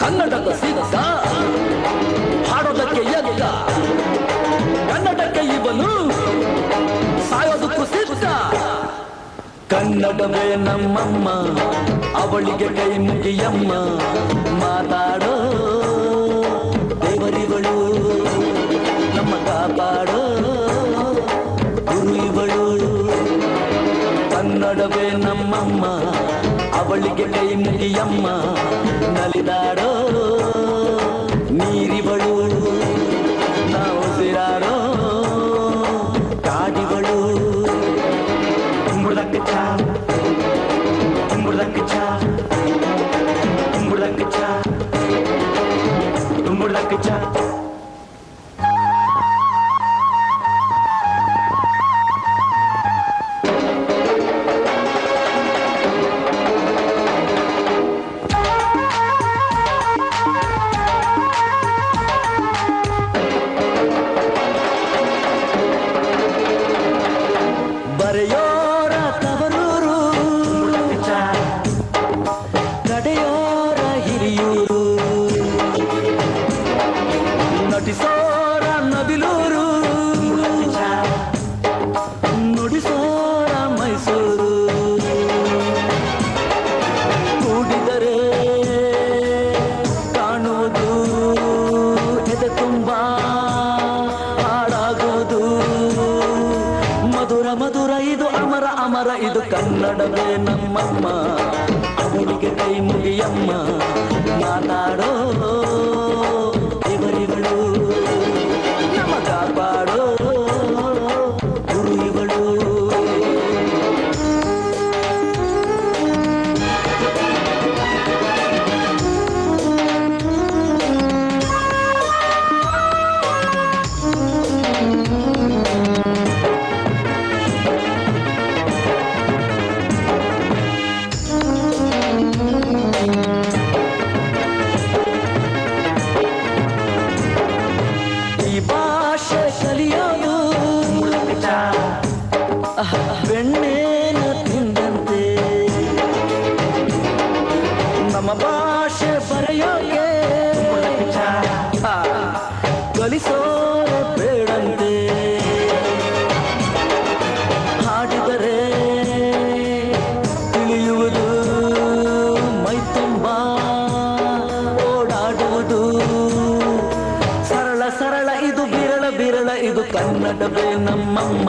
ಕನ್ನಡದ ಸಿದ್ಧ ಹಾಡೋದಕ್ಕೆ ಎದ್ದ. ಕನ್ನಡಕ್ಕೆ ಇವನು ಸಾಯೋದಕ್ಕೂ ಸಿದ್ಧ. ಕನ್ನಡವೇ ನಮ್ಮಮ್ಮ, ಅವಳಿಗೆ ಕೈ ಮುಗಿಯಮ್ಮ. ಮಾತಾಡೋ ದೇವರಿಗಳು ನಮ್ಮ ಕಾಪಾಡೋ ಗುರು ಇವಳು ಕನ್ನಡವೇ ನಮ್ಮಮ್ಮ ಅವಳಿಗೆ ಕೈ ಮುಗಿಯಮ್ಮ ನಲಿದಾಡೋ ನೀರಿವಳು ನಾವು ಸಿರಾಡೋ ಕಾಡಿವಳು ಕುಂಬಳಕ್ಕೆ ಚಾ ಕುಂಬಳಕ್ಕೆ ಚಾ ಕುಂಬಳಕ್ಕೆ ಚಾ ಕುಂಬಳಕ್ಕೆ ಚಾ ಮಧುರ ಮಧುರ ಇದು ಅಮರ ಅಮರ ಇದು ಕನ್ನಡವೇ ನಮ್ಮಮ್ಮ. ಅವಳಿಗೆ ಕೈ ಮುಗಿಯಮ್ಮ. ಮಾತಾಡೋ ಬೆಣ್ಣೇನ ತಿಂದಂತೆ. ನಮ್ಮ ಭಾಷೆ ಬರೆಯೋಕೆ ಕಲಿಸೋ ಬೇಡಂತೆ. ಹಾಡಿದರೆ ತಿಳಿಯುವುದು ಮೈ ತುಂಬ ಓಡಾಡುವುದು ಸರಳ ಸರಳ, ಇದು ಬಿರಳ ಬಿರಳ ಇದು ಕನ್ನಡವೇ ನಮ್ಮಮ್ಮ.